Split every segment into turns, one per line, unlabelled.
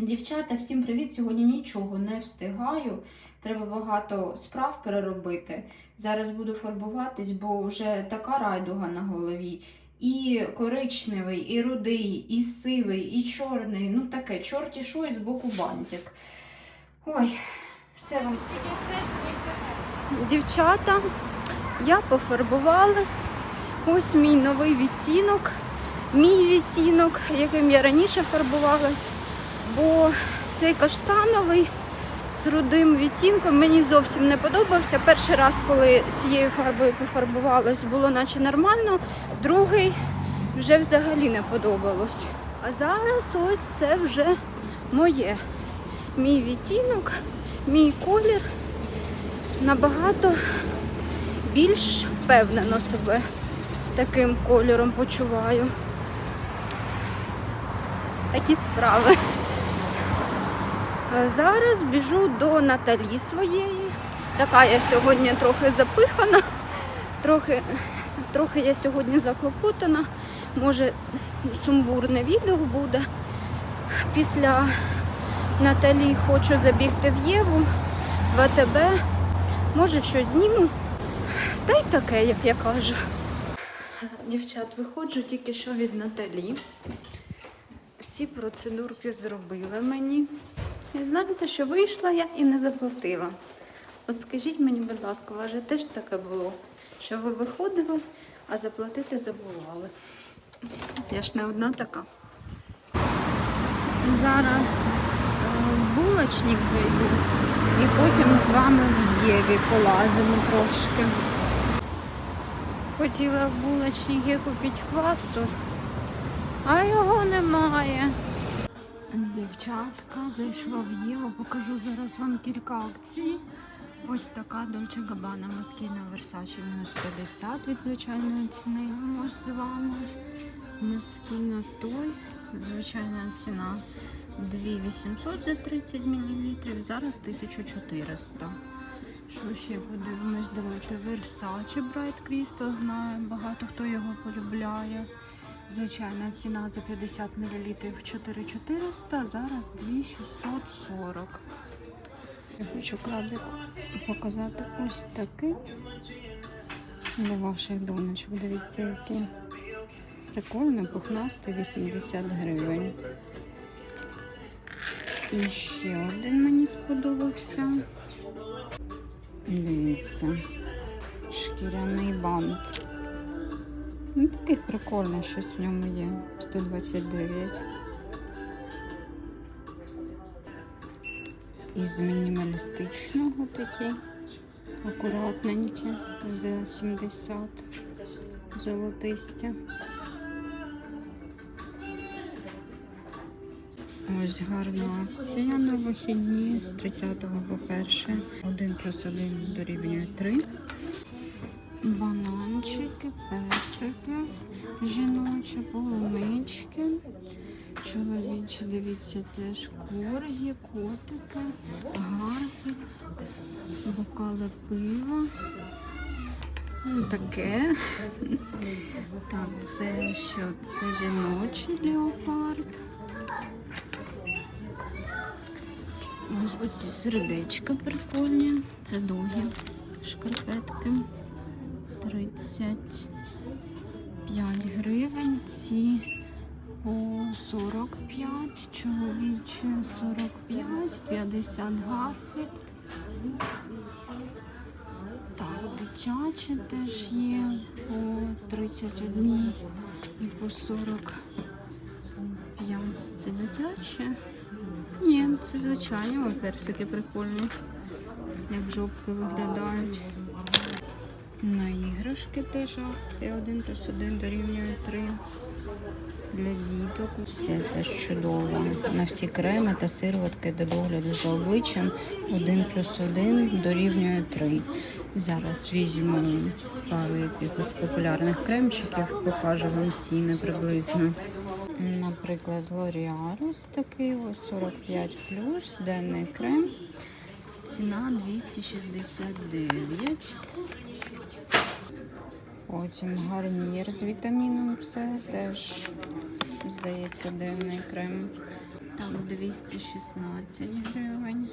Дівчата, всім привіт! Сьогодні нічого не встигаю. Треба багато справ переробити. Зараз буду фарбуватись, бо вже така райдуга на голові. І коричневий, і рудий, і сивий, і чорний. Ну таке, чорті що і з боку бантик. Ой, все вам Дівчата, я пофарбувалась. Ось мій новий відтінок. Мій відтінок, яким я раніше фарбувалась. Бо цей каштановий з рудим відтінком мені зовсім не подобався. Перший раз, коли цією фарбою пофарбувалась, було наче нормально, другий вже взагалі не подобалось. А зараз ось це вже моє. Мій відтінок, мій колір набагато більш впевнено себе з таким кольором почуваю. Такі справи. Е, Зараз біжу до Наталі своєї. Така я сьогодні трохи запихана, трохи, трохи я сьогодні заклопотана. Може, сумбурне відео буде. Після Наталі хочу забігти в Єву, в АТБ. Може, щось зніму. Та й таке, як я кажу. Дівчат, виходжу тільки що від Наталі. Всі процедурки зробили мені. І знаєте, що вийшла я і не заплатила. От скажіть мені, будь ласка, у вас же теж таке було, що ви виходили, а заплатити забували. Я ж не одна така. Зараз е, в булочник зайду і потім з вами в Єві полазимо трошки. Хотіла в булочнику купити квасу, а його немає. Дівчатка, зайшла в Єву, покажу зараз вам кілька акцій. Ось така Dolce Gabbana Moschino Versace мінус 50 від звичайної ціни. Ось з вами. Moschino той. Звичайна ціна 2800 за 30 мл, зараз 1400. Що ще подивимось? Давайте Versace Bright Crystal знаю, багато хто його полюбляє. Звичайна ціна за 50 мл 4400, зараз 2640. Я хочу крабик показати ось такий для ваших донечок. Дивіться, який прикольний, пухнастий, 80 гривень. І ще один мені сподобався. Дивіться, шкіряний бант. Ну, такий прикольний щось в ньому є. 129. Із мінімалістичного такий. Акуратненький. За 70 золотисті. Ось гарна акція на вихідні з 30 по 1. 1 плюс 1 дорівнює 3. Бананчики, персики, жіночі, полунички, чоловічі, дивіться, теж коргі, котики, гарфік, бокали пива. Ну, таке. Так, це що? Це жіночий леопард. Ось оці сердечка прикольні. Це довгі шкарпетки. 35 гривень, ці по 45, чоловічі 45, 50 гафік. Так, дитячі теж є по 31 і по 45. Це дитячі? Ні, це звичайні персики прикольні, як жопки виглядають. На іграшки теж акція 1 плюс 1 дорівнює 3 для діток. Це теж чудово. На всі креми та сироватки до догляду за обличчям 1 плюс 1 дорівнює 3. Зараз візьму пару якихось популярних кремчиків, покажу вам ціни приблизно. Наприклад, L'Oreal такий ось 45 плюс, денний крем. Ціна 269. Потім гарнір з вітаміном С, теж, здається, денний крем. там 216 гривень.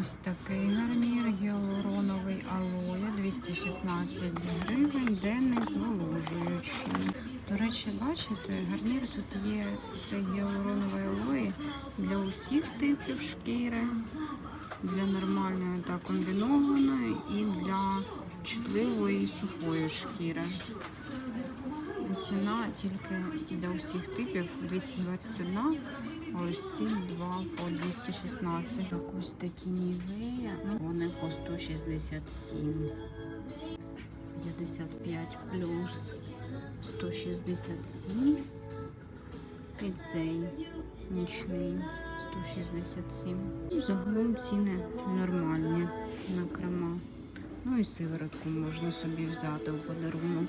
Ось такий гарнір гіалуроновий алоє 216 гривень, денний зволожуючий. До речі, бачите, гарнір тут є це гіалуроновий алоє для усіх типів шкіри, для нормальної та комбінованої і для чутливої сухої шкіри. Ціна тільки для усіх типів 221, а ось ці два по 216. Так, Ось такі нівея, вони по 167. 55 плюс 167. І цей нічний 167. Ну, Загалом ціни нормальні на крема. Ну і сиворотку можна собі взяти у подарунок.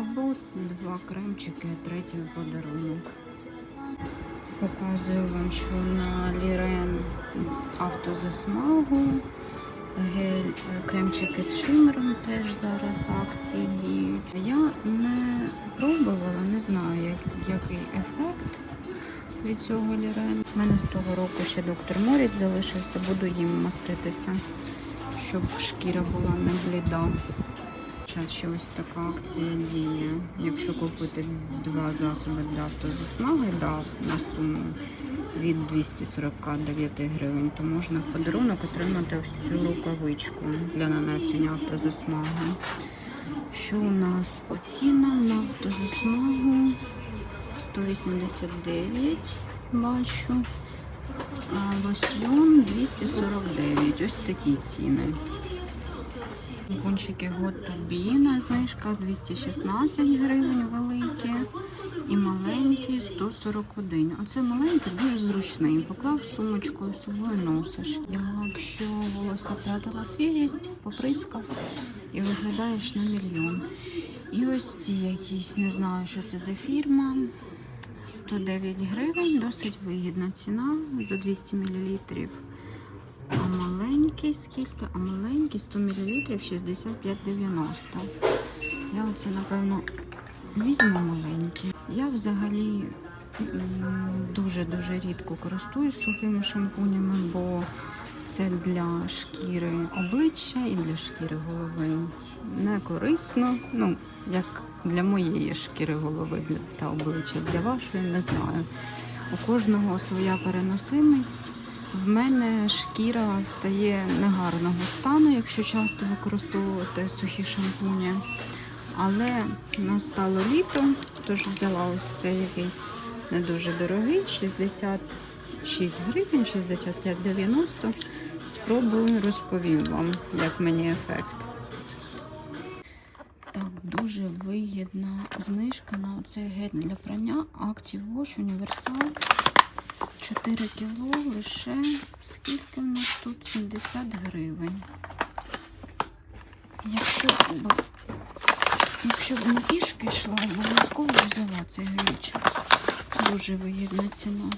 Або два кремчики, третій подарунок. Показую вам, що на Лірен автозасмагу. Гель, кремчики з шимером теж зараз акції діють. Я не пробувала, не знаю, як- який ефект від цього Лірен. У мене з того року ще доктор Моріт залишився, буду їм маститися, щоб шкіра була не бліда. Зараз ще ось така акція діє. Якщо купити два засоби для автозасмаги да, на суму від 249 гривень, то можна в подарунок отримати ось цю рукавичку для нанесення автозасмаги. Що у нас по цінам на автозасмагу? 189 бачу. Лосьйон 249. Ось такі ціни. Бончики Готубіна, знижка 216 гривень великі і маленькі 141. Оце маленький дуже зручний. Поклав з собою носиш. Якщо волосся втратила свіжість, поприскав і виглядаєш на мільйон. І ось ці якісь, не знаю, що це за фірма. 109 гривень, досить вигідна ціна за 200 мл. А маленький скільки? А маленький 100 мл 65,90. Я оце, напевно, візьму маленький. Я взагалі дуже-дуже рідко користуюсь сухими шампунями, бо це для шкіри обличчя і для шкіри голови не корисно. Ну, як для моєї шкіри голови та обличчя, для вашої не знаю. У кожного своя переносимість. В мене шкіра стає негарного стану, якщо часто використовувати сухі шампуні. Але настало літо, тож взяла ось цей якийсь не дуже дорогий, 66 гривень, 65,90. Спробую розповім вам, як мені ефект. Знижка на оцей гель для прання Active Wash Universal. 4 кіло лише скільки в нас тут? 70 гривень. Якщо б, якщо б не пішки йшла, обов'язково взяла цей гельчик. Дуже вигідна ціна.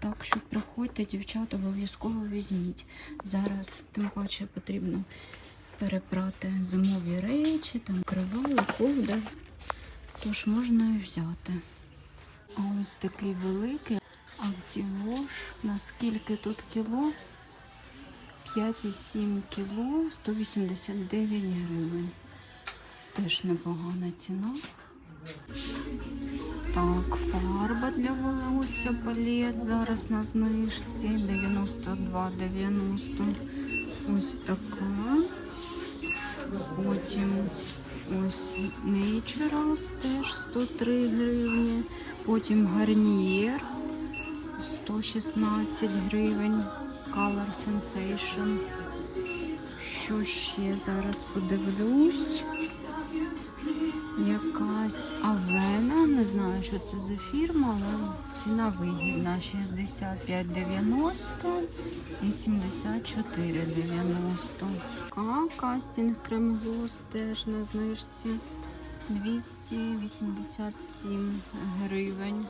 Так що приходьте, дівчата, обов'язково візьміть. Зараз тим паче потрібно перепрати зимові речі, там кривали, ковдр. Тож можна і взяти. А ось такий великий Активош. Наскільки тут кіло? 5,7 кіло, 189 гривень. Теж непогана ціна. Так, фарба для волосся палет зараз на знижці 92,90. Ось така. Потім ось Naturals теж 103 гривні. Потім Гарнієр 116 гривень. Color Sensation. Що ще зараз подивлюсь? Якась авена, не знаю, що це за фірма, але ціна вигідна 65,90 і 74,90. А кастинг крем-глос теж на знижці 287 гривень.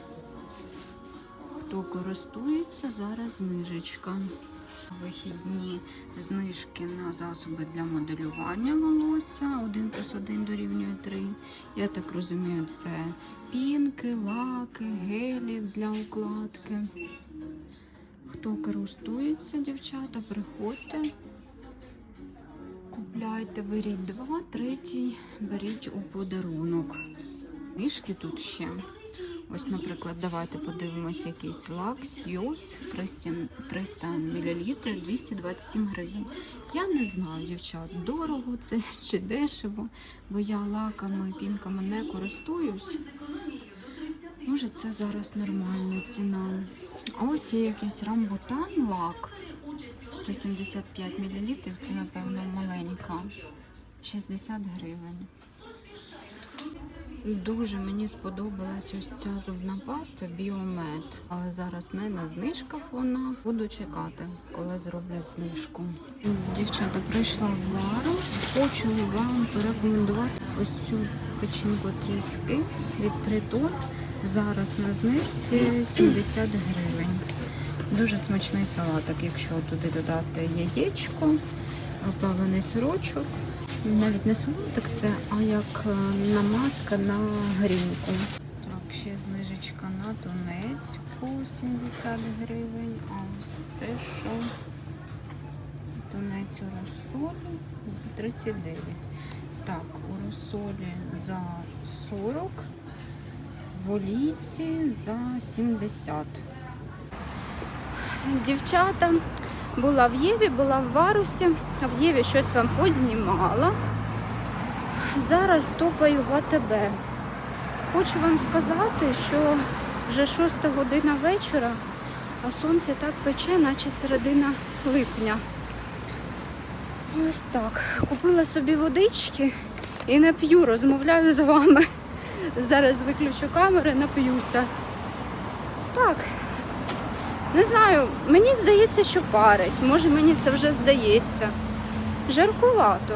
Хто користується, зараз знижечка. Вихідні знижки на засоби для моделювання волосся. 1 плюс 1 дорівнює 3. Я так розумію, це пінки, лаки, гелі для укладки. Хто користується, дівчата, приходьте. Купляйте, беріть два, третій беріть у подарунок. Знижки тут ще. Ось, наприклад, давайте подивимося якийсь лак Сьюз 300, 300 мл 227 гривень. Я не знаю, дівчат, дорого це чи дешево, бо я лаками пінками не користуюсь. Може, це зараз нормальна ціна. А ось є якийсь рамбутан лак 175 мл, це, напевно, маленька. 60 гривень. Дуже мені сподобалась ось ця зубна паста Біомед. Але зараз не на знижках вона. Буду чекати, коли зроблять знижку. Дівчата, прийшла в Лару. Хочу вам порекомендувати ось цю печінку тріски від Тритон. Зараз на знижці 70 гривень. Дуже смачний салатик, якщо туди додати яєчко, плаваний сирочок. Навіть не салатик це, а як е, намазка на грінку. Так, ще знижечка на тунець по 70 гривень. А ось це що? Тунець у розсолі за 39. Так, у розсолі за 40, в олійці за 70. Дівчата, була в Єві, була в Варусі, в Єві щось вам познімала. Зараз топаю в АТБ. Хочу вам сказати, що вже 6 година вечора, а сонце так пече, наче середина липня. Ось так. Купила собі водички і не п'ю, розмовляю з вами. Зараз виключу камери, нап'юся. Так, не знаю, мені здається, що парить. Може мені це вже здається. Жаркувато.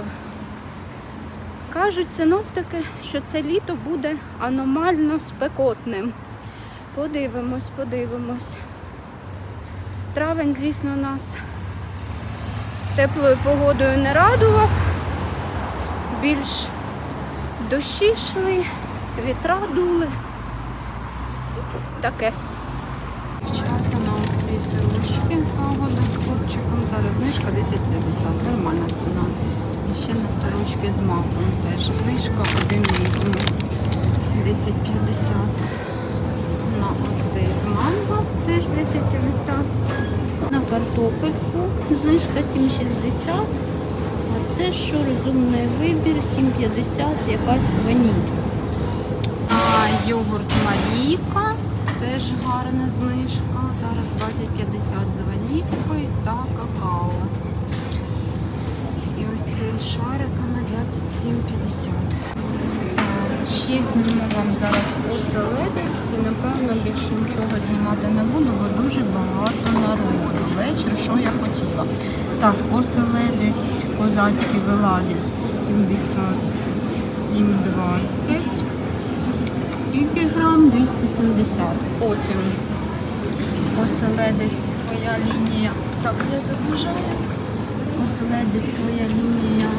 Кажуть синоптики, що це літо буде аномально спекотним. Подивимось, подивимось. Травень, звісно, нас теплою погодою не радував. Більш дощі йшли, вітра дули. Таке. Оці сирочки з копчиком. Зараз знижка 10,50. Нормальна ціна. І ще на сирочки з маком теж знижка один візьму 10,50. На оцей з манго теж 10,50. На картопельку знижка 7,60. А це що розумний вибір 7,50 якась ваніль. А йогурт Марійка. Теж гарна знижка. Зараз 20,50 з ванількою та какао. І ось цей шариками 27,50. Ще зніму вам зараз оселедець. І, Напевно, більше нічого знімати не буду, бо дуже багато народу. Вечір, що я хотіла. Так, оселедець козацький веладіс 77,20. Скільки грам? 270. Потім оселедець своя лінія. Так, я заважаю. Оселедець своя лінія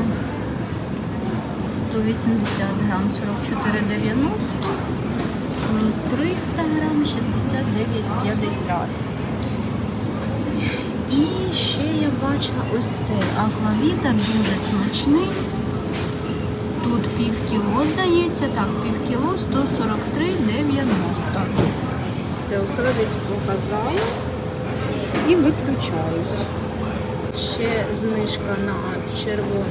180 грам 44,90. 300 грам 69,50. І ще я бачила ось цей аквавіта, дуже смачний. Тут пів кіло, здається, так, пів кіло 143,90. Це оселедець показала і виключаюсь. Ще знижка на червону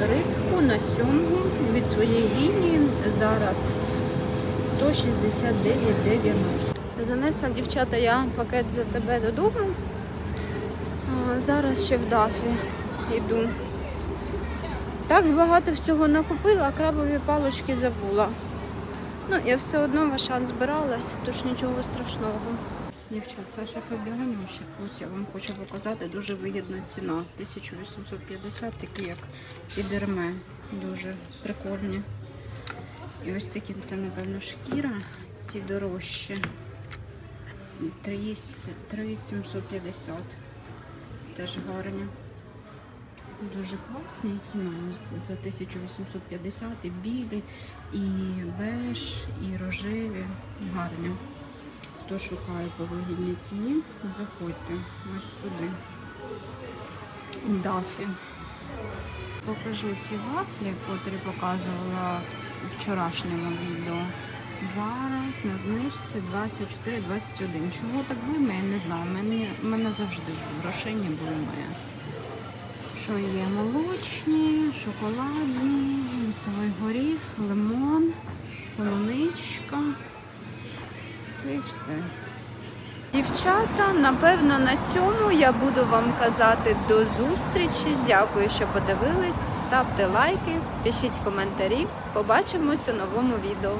рибку на сьомгу від своєї лінії зараз 169,90. Занесла дівчата я пакет за тебе додому. Зараз ще в дафі йду. Так багато всього накупила, а крабові палочки забула. Ну, я все одно в Ашан збиралась, тож нічого страшного. Дівчат, Саша Фабіганюші. Ось я вам хочу показати дуже вигідна ціна. 1850, такі як підерме. Дуже прикольні. І ось такі це, напевно, шкіра. Ці дорожчі. 3750. теж гарні. Дуже класні і ціна за 1850 і білі, і беж, і рожеві. Гарні. Хто шукає по вигідній ціні, заходьте ось сюди. Дафі. Покажу ці вафлі, котрі показувала в вчорашньому відео. Зараз на знижці 24-21. Чого так блимає, не знаю. Мені, мене завжди грошей не блимає. Що є молочні, шоколадні, лісовий горіх, лимон, полуничка. І все. Дівчата, напевно, на цьому я буду вам казати до зустрічі. Дякую, що подивились. Ставте лайки, пишіть коментарі. Побачимось у новому відео.